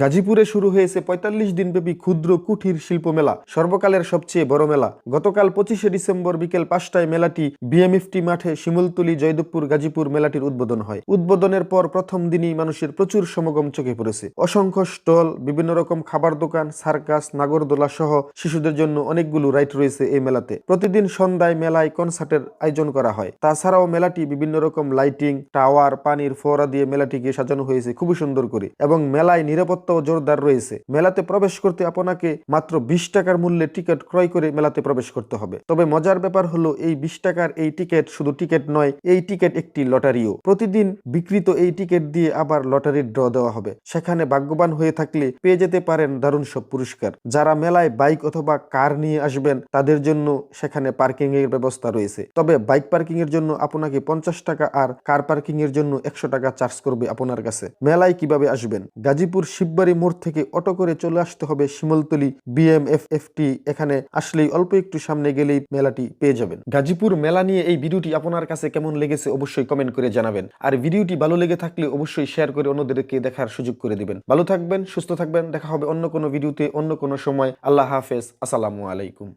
গাজীপুরে শুরু হয়েছে পঁয়তাল্লিশ দিনব্যাপী ক্ষুদ্র কুঠির শিল্প মেলা, সর্বকালের সবচেয়ে বড় মেলা। গতকাল পঁচিশে ডিসেম্বর বিকেল পাঁচটায় মেলাটি বিএমএফটি মাঠে শিমুলতুলি, জয়দেবপুর, গাজীপুর মেলাটির উদ্বোধন হয়। উদ্বোধনের পর প্রথম দিনই মানুষের প্রচুর সমাগম চোখে পড়েছে। অসংখ্য স্টল, বিভিন্ন রকম খাবার দোকান, সার্কাস, নাগরদোলা সহ শিশুদের জন্য অনেকগুলো রাইট রয়েছে এই মেলাতে। প্রতিদিন সন্ধ্যায় মেলায় কনসার্টের আয়োজন করা হয়। তাছাড়াও মেলাটি বিভিন্ন রকম লাইটিং, টাওয়ার, পানির ফোয়ারা দিয়ে মেলাটিকে সাজানো হয়েছে খুবই সুন্দর করে। এবং মেলায় নিরাপত্তাও জোরদার রয়েছে। মেলাতে প্রবেশ করতে আপনাকে মাত্র বিশ টাকার মূল্যে টিকিট ক্রয় করে মেলাতে প্রবেশ করতে হবে। তবে মজার ব্যাপার হলো, এই বিশ টাকার এই টিকিট শুধু টিকিট নয়, এই টিকিট একটি লটারিও। প্রতিদিন বিক্রিত এই টিকিট দিয়ে আবার লটারির ড্র দেওয়া হবে। সেখানে ভাগ্যবান হয়ে থাকলে পেয়ে যেতে পারেন দারুণ সব পুরস্কার। যারা মেলায় বাইক অথবা কার নিয়ে আসবেন, তাদের জন্য সেখানে পার্কিং এর ব্যবস্থা রয়েছে। তবে বাইক পার্কিং এর জন্য আপনাকে পঞ্চাশ টাকা আর কার পার্কিং এর জন্য একশো টাকা চার্জ করবে আপনার কাছে। মেলায় কীভাবে আসবেন? গাজীপুর শিববাড়ি মোড় থেকে অটো করে চলে আসতে হবে শিমলতলি বিএমএফএফটি। এখানে আসলেই অল্প একটু সামনে গেলেই মেলাটি পেয়ে যাবেন। গাজীপুর মেলা নিয়ে এই ভিডিওটি আপনার কাছে কেমন লেগেছে অবশ্যই কমেন্ট করে জানাবেন। আর ভিডিওটি ভালো লেগে থাকলে অবশ্যই শেয়ার করে অন্যদেরকে দেখার সুযোগ করে দিবেন। ভালো থাকবেন, সুস্থ থাকবেন, দেখা হবে অন্য কোনো ভিডিওতে, অন্য কোনো সময়। আল্লাহ হাফেজ, আসসালামু আলাইকুম।